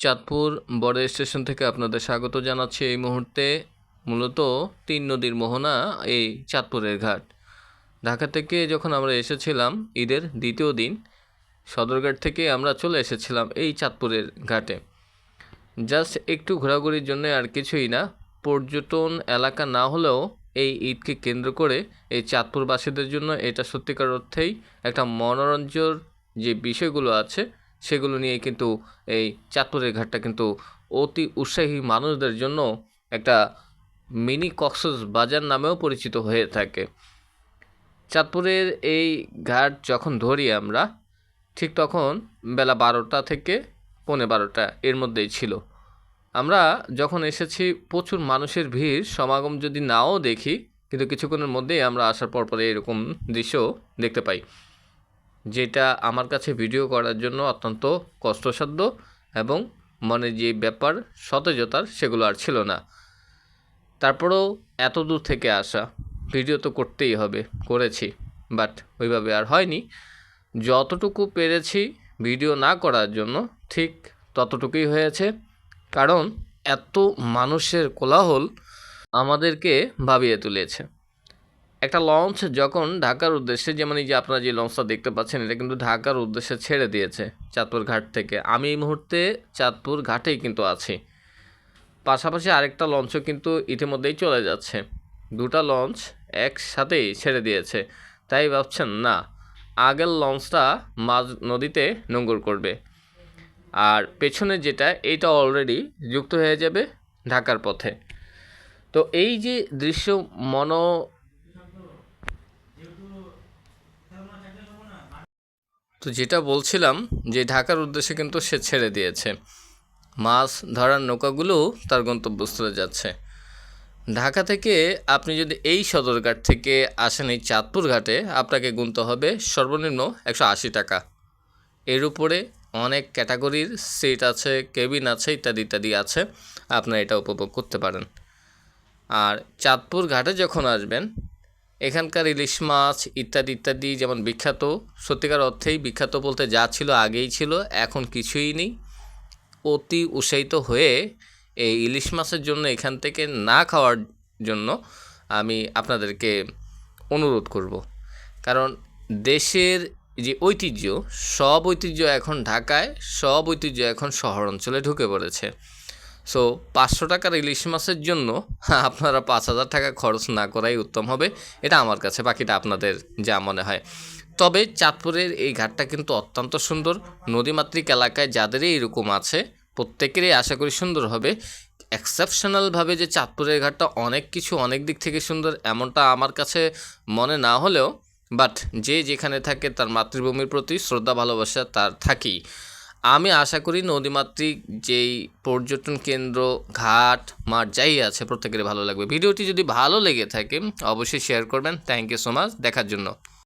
চাঁদপুর বড় স্টেশন থেকে আপনাদের স্বাগত জানাচ্ছি এই মুহূর্তে। মূলত তিন নদীর মোহনা, এই চাঁদপুরের ঘাট। ঢাকা থেকে যখন আমরা এসেছিলাম ঈদের দ্বিতীয় দিন, সদরঘাট থেকে আমরা চলে এসেছিলাম এই চাঁদপুরের ঘাটে। জাস্ট একটু ঘোরাঘুরির জন্য আর কিছুই না, পর্যটন এলাকা না হলেও এই ঈদকে কেন্দ্র করে এই চাঁদপুরবাসীদের জন্য এটা সত্যিকার অর্থেই একটা মনোরঞ্জর যে বিষয়গুলো আছে সেগুলো নিয়ে কিন্তু এই চাঁদপুরের ঘাটটা কিন্তু অতি উৎসাহী মানুষদের জন্য একটা মিনি কক্সস বাজার নামেও পরিচিত হয়ে থাকে। চাঁদপুরের এই ঘাট যখন ধরি আমরা, ঠিক তখন বেলা বারোটা থেকে পৌনে বারোটা এর মধ্যেই ছিল। আমরা যখন এসেছি, প্রচুর মানুষের ভিড়, সমাগম যদি নাও দেখি, কিন্তু কিছুক্ষণের মধ্যেই আমরা আসার পর পরে এরকম দৃশ্য দেখতে পাই। যেটা আমার কাছে ভিডিও করার জন্য অত্যন্ত কষ্টসাধ্য এবং মনে যে ব্যাপার সতেজতার সেগুলো আর ছিল না। তারপরেও এত দূর থেকে আসা, ভিডিও তো করতেই হবে, করেছি, বাট ওইভাবে আর হয়নি। যতটুকু পেরেছি ভিডিও না করার জন্য ঠিক ততটুকুই হয়েছে। কারণ এত মানুষের কোলাহল আমাদেরকে ভাবিয়ে তুলেছে। একটা লঞ্চ যখন ঢাকার উদ্দেশ্যে, যেমন এই যে আপনারা যে লঞ্চটা দেখতে পাচ্ছেন, এটা কিন্তু ঢাকার উদ্দেশ্যে ছেড়ে দিয়েছে চাঁদপুর ঘাট থেকে। আমি এই মুহূর্তে চাঁদপুর ঘাটেই কিন্তু আছি। পাশাপাশি আরেকটা লঞ্চও কিন্তু ইতিমধ্যেই চলে যাচ্ছে। দুটা লঞ্চ একসাথেই ছেড়ে দিয়েছে। তাই ভাবছেন, না, আগের লঞ্চটা মাঝ নদীতে নোঙ্গর করবে। আর পেছনে যেটা, এইটা অলরেডি যুক্ত হয়ে যাবে ঢাকার পথে। তো এই যে দৃশ্য মন তো যেটা বলছিলাম যে ঢাকার উদ্দেশ্যে কিন্তু সে ছেড়ে দিয়েছে। মাছ ধরার নৌকাগুলো তার গন্তব্যস্থলে যাচ্ছে। ঢাকা থেকে আপনি যদি এই সদরঘাট থেকে আসেন এই চাঁদপুর ঘাটে, আপনাকে গুনতে হবে সর্বনিম্ন একশো আশি টাকা। এর উপরে অনেক ক্যাটাগরির সিট আছে, কেবিন আছে, ইত্যাদি ইত্যাদি আছে। আপনারা এটা উপভোগ করতে পারেন। আর চাঁদপুর ঘাটে যখন আসবেন এখানকার ইলিশ মাছ ইত্যাদি ইত্যাদি যেমন বিখ্যাত, সত্যিকার অর্থেই বিখ্যাত বলতে যা ছিল আগেই ছিল, এখন কিছুই নেই। অতি উৎসাহিত হয়ে এই ইলিশ মাছের জন্য এখান থেকে না খাওয়ার জন্য আমি আপনাদেরকে অনুরোধ করব। কারণ দেশের যে ঐতিহ্য, সব ঐতিহ্য এখন ঢাকায়, সব ঐতিহ্য এখন শহর অঞ্চলে ঢুকে পড়েছে। সো পাঁচশো টাকার ইলিশ মাছের জন্য আপনারা পাঁচ হাজার টাকা খরচ না করাই উত্তম হবে। এটা আমার কাছে, বাকিটা আপনাদের যা মনে হয়। তবে চাঁদপুরের এই ঘাটটা কিন্তু অত্যন্ত সুন্দর। নদীমাতৃক এলাকায় যাদেরই এরকম আছে, প্রত্যেকেরই আশা করি সুন্দর হবে। এক্সেপশনালভাবে যে চাঁদপুরের ঘাটটা অনেক কিছু অনেক দিক থেকে সুন্দর এমনটা আমার কাছে মনে না হলেও বাট যে যেখানে থাকে তার মাতৃভূমির প্রতি শ্রদ্ধা, ভালোবাসা তার থাকেই। আমি আশা করি নদীমাতৃক যেই পর্যটন কেন্দ্র, ঘাট, মাঠ, যাই আছে প্রত্যেকের ভালো লাগবে। ভিডিওটি যদি ভালো লেগে থাকে, অবশ্যই শেয়ার করবেন। থ্যাংক ইউ সো মাচ দেখার জন্য।